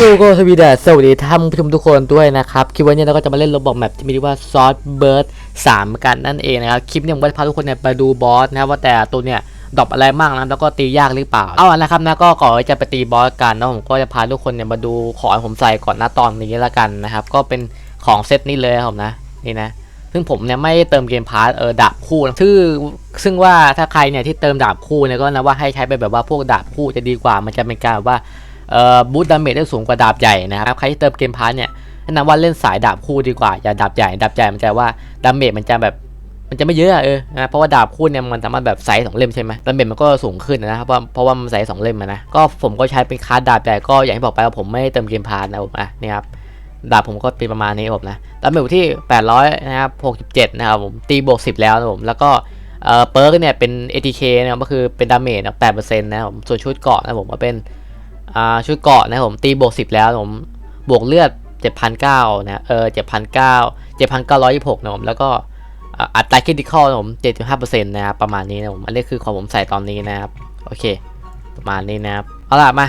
โยโกสวีเดสวัสดีท่านผู้ชมทุกคนด้วยนะครับ คลิปวันนี้เราก็จะมาเล่นโรบอกแมปที่มีชื่อว่าซอสเบิร์ดสามกันนั่นเองนะครับ คลิปนี้ผมก็จะพาทุกคนเนี่ยไปดูบอสนะครับว่าแต่ตัวเนี่ยดรอปอะไรบ้างนะแล้วก็ตียากหรือเปล่า เอาละนะครับนะก็ก่อนจะไปตีบอสกันนะผมก็จะพาทุกคนเนี่ยมาดูของผมใส่ก่อนหน้าตอนนี้ละกันนะครับ ก็เป็นของเซตนี้เลยครับผมนะนี่นะซึ่งผมเนี่ยไม่เติมเกมพาร์ตเออดาบคู่นะซึ่งซึ่งว่าถ้าใครเนี่ยที่เติมดาบคู่เนี่ยก็นะว่าให้ใช้ไปแบบว่าพวกดาบคู่จะดีกว่ามันจะเป็นการว่า บูตดาเมจได้สูงกว่าดาบใหญ่นะครับใครที่เติมเกมพาร์ตเนี่ยแนะนำว่าเล่นสายดาบคู่ดีกว่าอย่าดาบใหญ่ดาบใหญ่มันจะว่าดาเมจมันจะแบบมันจะไม่เยอะเออนะเพราะว่าดาบคู่เนี่ยมันสามารถแบบใส่สองเล่มใช่ไหมดาเมจมันก็สูงขึ้นนะครับเพราะเพราะว่ามันใส่สองเล่มนะก็ผมก็ใช้เป็นคาร์ดดาบใหญ่ก็อย่างที่บอกไปว่าผมไม่เติมเกมพาร์ตนะผมอะนี่ครับดาบผมก็เป็นประมาณนี้ผมนะดาเมจอยู่ที่ 800นะครับ67 นะครับผมตีบวก 10 แล้วนะผมแล้วก็เอ่อเปิร์กเนี่ยเป็น ATK นะครับก็คือเป็นดาเมจนะ8%นะครับผมส่วนชุดเกาะนะครับผมก็เป็น ชุดเกาะนะผมตีบวก10 แล้วผมบวกเลือด 7,900นะเออ7,900 7,926นะครับผมแล้วก็อัตราคริติคอลนะผม75%นะครับประมาณนี้นะผมอันนี้คือของผมใส่ตอนนี้นะครับโอเค ประมาณนี้นะครับเอาล่ะมา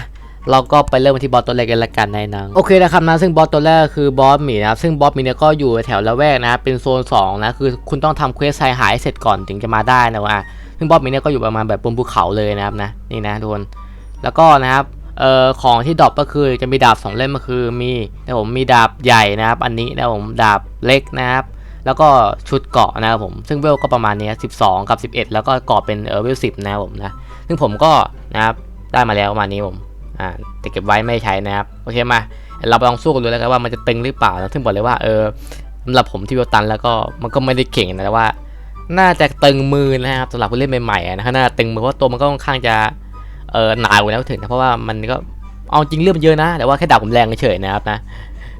เราก็ไปเริ่มที่บอสตัวแรกกันละกันในนังโอเคนะครับนะซึ่งบอสตัวแรกคือบอสหมีนะครับซึ่งบอสหมีเนี่ยก็อยู่แถวละแวกนะเป็นโซน2นะคือคุณต้องทำเควสไซหายเสร็จก่อนถึงจะมาได้นะว่าซึ่งบอสหมีเนี่ยก็อยู่ประมาณแบบบนภูเขาเลยนะครับนะนี่นะทุกคนแล้วก็นะครับ เอ่อของที่ดรอปก็คือจะมีดาบสองเล่มก็คือมีนะผมมีดาบใหญ่นะครับ อันนี้นะผมดาบเล็กนะครับ แล้วก็ชุดเกาะนะครับผมซึ่งเวลก็ประมาณนี้12 กับ 11 แล้วก็เกาะเป็นเออเวล10นะครับผมนะซึ่งผมก็นะครับได้มาแล้วประมาณนี้ผมอ่าแต่เก็บไว้ไม่ใช้นะครับโอเคมาเราไปลองสู้กันดูแล้วกันว่ามันจะตึงหรือเปล่านะซึ่งบอกเลยว่าเออสำหรับผมที่วิวตันแล้วก็มันก็ไม่ได้เก่งนะแต่ว่า น่าจะตึงมือนะครับสำหรับผู้เล่นใหม่ๆอะนะน่าจะตึงมือเพราะตัวมันก็ค่อนข้างจะ เออหนาอยู่แล้วถึงนะเพราะว่ามันก็เอาจริงเรื่องมันเยอะนะ แต่ว่าแค่ดาบผมแรงเฉยนะครับนะ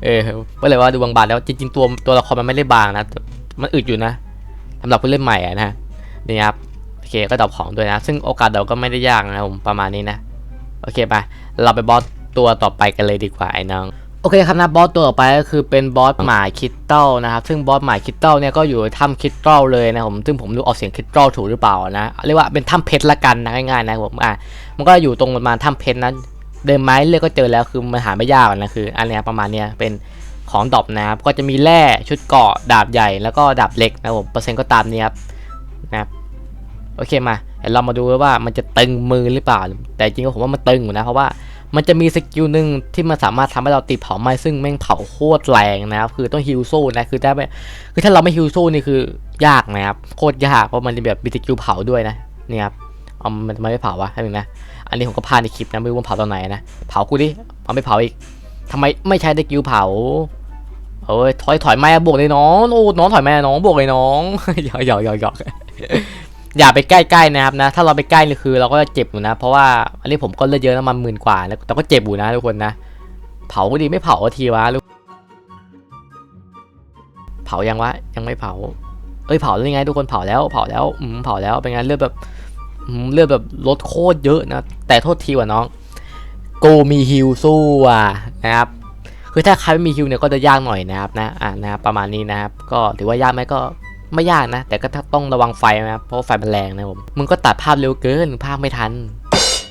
เออก็เลยว่าดูบางบาดแล้วจริงๆตัวตัวละครมันไม่ได้บางนะ มันอึดอยู่นะสำหรับผู้เล่นใหม่นะนี่ครับโอเคก็ดอบของด้วยนะ ซึ่งโอกาสเดาก็ไม่ได้ยากนะผมประมาณนี้นะ โอเคไปเราไปบอสตัวต่อไปกันเลยดีกว่าไอ้น้อง โอเคครับนะบอสตัวต่อไปก็คือเป็นบอสหมายคิตเต้ลนะครับ ซึ่งบอสหมายคิตเต้ลเนี่ยก็อยู่ถ้ำคิตเต้ลเลยนะผมซึ่งผมดูออกเสียงคิตเต้ลถูกหรือเปล่านะเรียกว่าเป็นถ้ำเพชรละกันนะง่ายๆนะผมอะมันก็อยู่ตรงประมาณถ้ำเพชรนะเดินไม้เลือกก็เจอแล้วคือมันหาไม่ยากนะคืออันเนี้ยประมาณเนี้ยเป็นของดรอปนะครับก็จะมีแร่ชุดเกราะดาบใหญ่แล้วก็ดาบเล็กนะผมเปอร์เซ็นต์ก็ตามนี้ครับนะครับโอเคมาเดี๋ยวเรามาดูว่ามันจะตึงมือหรือเปล่า แต่จริงๆผมว่ามันตึงอยู่นะเพราะว่า มันจะมีสกิลหนึ่งที่มันสามารถทำให้เราติดเผาไหม้ซึ่งแม่งเผาโคตรแรงนะครับคือต้องฮิวโซ่นะคือถ้าไม่คือถ้าเราไม่ฮิวโซ่นี่คือยากนะครับโคตรยากเพราะมันจะแบบมีสกิลเผาด้วยนะนี่ครับเอามันทำไมไม่เผาวะให้มึงนะอันนี้ผมก็พลาดในคลิปนะไม่รู้ว่าเผาตอนไหนนะเผากูดิเอาไม่เผาอีกทำไมไม่ใช้สกิลเผาโอ้ยถอยถอยไม่บวกเลยน้องโอ้น้องถอยไม่น้องบวกเลยน้องหยอกหยอกหยอกหย อย่าไปใกล้ๆนะครับนะ ถ้าเราไปใกล้นี่คือเราก็จะเจ็บอยู่นะ เพราะว่าอันนี้ผมก็เลือดเยอะนะมันหมื่นกว่าแล้วแต่ก็เจ็บอยู่นะทุกคนนะ เผาก็ดีไม่เผาทีวะลูกเผายังวะยังไม่เผา เอ้ยเผาแล้วยังไงทุกคนเผาแล้วเผาแล้วอืมเผาแล้วเป็นไงเลือดแบบอืมเลือดแบบลดโคตรเยอะนะ แต่โทษทีว่ะน้องกูมีฮิวสู้อะนะครับคือถ้าใครไม่มีฮิวเนี่ยก็จะยากหน่อยนะครับนะอ่านะครับประมาณนี้นะครับก็ถือว่ายากไหมก็ ไม่ยากนะ แต่ก็ต้องระวังไฟนะเพราะไฟมันแรงนะผมมึงก็ตัดภาพเร็วเกินภาพไม่ทัน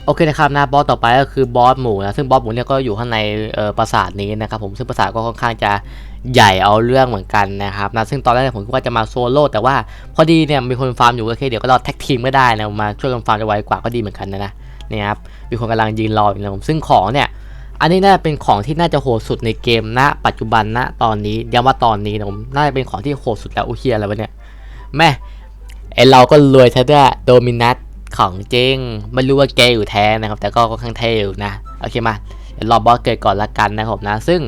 โอเคนะครับนะบอสต่อไปก็คือบอสหมูนะซึ่งบอสหมูเนี่ยก็อยู่ข้างในเอ่อปราสาทนี้นะครับผมซึ่งปราสาทก็ค่อนข้างจะใหญ่เอาเรื่องเหมือนกันนะครับนะซึ่งตอนแรกผมคิดว่าจะมาโซโล่แต่ว่าพอดีเนี่ยมีคนฟาร์มอยู่โอเคเดี๋ยวก็ราแท็กทีมก็ได้นะมาช่วยกันฟาร์มจะไวกว่าก็ดีเหมือนกันนะนะเนี่ยครับมีคนกำลังยืนรออยู่นะผมซึ่งของเนี่ย อันนี้น่าจะเป็นของที่น่าจะโหดสุดในเกมณปัจจุบันณตอนนี้ย้ำว่าตอนนี้นะผมน่าจะเป็นของที่โหดสุดแล้วโอเฮียอะไรวะเนี่ยแม่ไอเราก็รวยใช่ด้วยโดมินัสของจริงไม่รู้ว่าเกย์อยู่แท้นะครับ แต่ก็ค่อนข้างเท่อยู่นะโอเคมาเดี๋ยวรอบอสเกิดก่อนละกันนะครับนะ ซึ่ง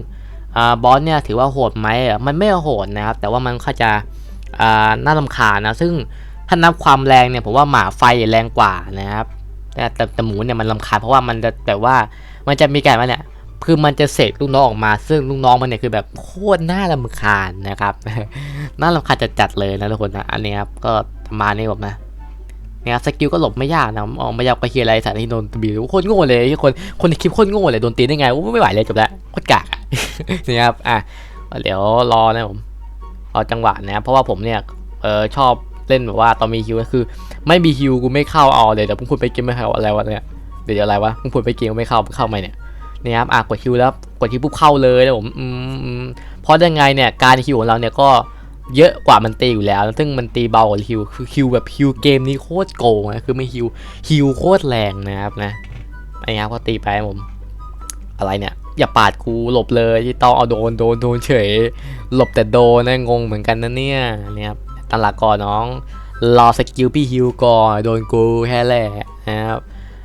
อบอสเนี่ยถือว่าโหดไหมอะมันไม่โหดนะครับ แต่ว่ามันค่อนจะน่ารำคาญนะ ซึ่งถ้านับความแรงเนี่ยผมว่าหมาไฟแรงกว่านะครับ แต่แต่หมูเนี่ยมันรำคาญเพราะว่ามันจะแต่ว่า มันจะมีการว่าเนี่ยคือมันจะเสกลูกน้องออกมา ซึ่งลูกน้องมันเนี่ยคือแบบโคตรน่ารำคาญนะครับ น่ารำคาญจัดๆเลยนะทุกคนนะ อันนี้ครับก็ประมาณนี้ผมนะเนี่ยครับสกิลก็หลบไม่ยากนะออกไม่ยากไปเฮียอะไรสารที่โดนบีโคตรโง่เลยคน คนในคลิปโคตรโง่เลยโดนตีได้ไงโอ้ไม่ไหวเลยจบแล้วโคตรกากะนี่ครับ อะ เดี๋ยวรอนะผมรอจังหวะนะเพราะว่าผมเนี่ย เออชอบเล่นแบบว่าตอนมีฮิวก็คือ ไม่มีฮิวกูไม่เข้าเอาเลยเดี๋ยวพุ่งพูดไปเกมไม่เข้าอะไรวะเนี่ย เดี๋ยวอะไรวะพุ่งพูดไปเกมไม่เข้าเข้าไหมเนี่ยนี่ครับอะกดคิวแล้วกดฮิวปุ๊บเข้าเลยนะผมอืมอืมเพราะยังไงเนี่ยการฮิวของเราเนี่ยก็เยอะกว่ามันตีอยู่แล้ว ซึ่งมันตีเบากว่าฮิวคือฮิวแบบฮิวเกมนี้โคตรโกงนะคือไม่ฮิวฮิวโคตรแรงนะครับนะไอ้เงี้ยก็ตีไปผม อะไรเนี่ย อย่าปาดกูหลบเลยที่ต้องเอาโดนโดนโดนเฉย หลบแต่โดนนะงงเหมือนกันนะเนี่ยนี่ครับตั้งหลักก่อนน้องรอสกิลพี่ฮิวก่อนโดนกูแค่แหละนะครับ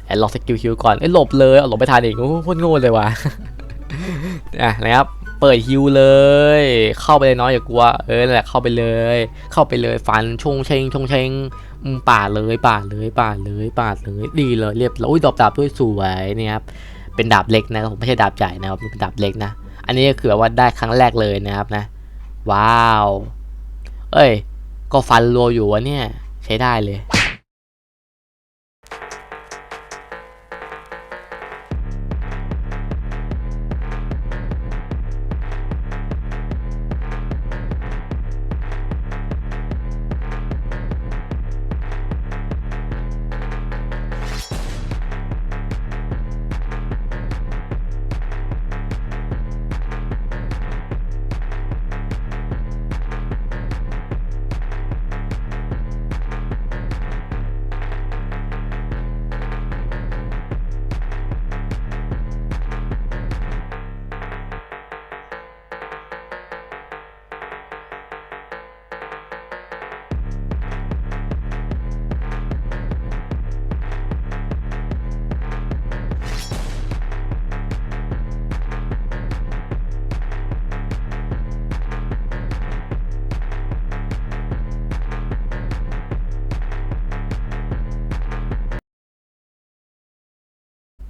ไอ้รอสกิลฮิวก่อนเอ้ยหลบเลยเอาหลบไม่ทันอีกโอ้โหโคตรโง่เลยว่ะอะนะครับเปิดฮิวเลย เข้าไปเลยน้อยอย่ากลัวเออแหละเข้าไปเลย เข้าไปเลยฟันชงเชงชงเชงอืมปาเลยป่าเลยป่าเลยป่าเลยดีเลยเรียบร้อยอุ้ยดอกดาบด้วยสวยนี่ยครับเป็นดาบเล็กนะครับผมไม่ใช่ดาบใหญ่นะครับเป็นดาบเล็กนะ อันนี้ก็คือว่าได้ครั้งแรกเลยนะครับนะ ว้าว เอ้ย ก็ฟันรัวอยู่วะเนี่ย ใช้ได้เลย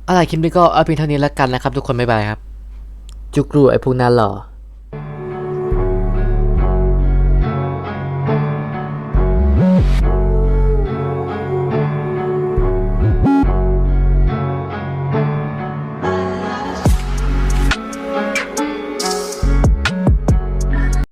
อะไรคลิปนี้ก็เอาเพียงเท่านี้แล้วกันนะครับ ทุกคนบ๊ายบายครับ จุกรูไอ้พวกนั้นหรอ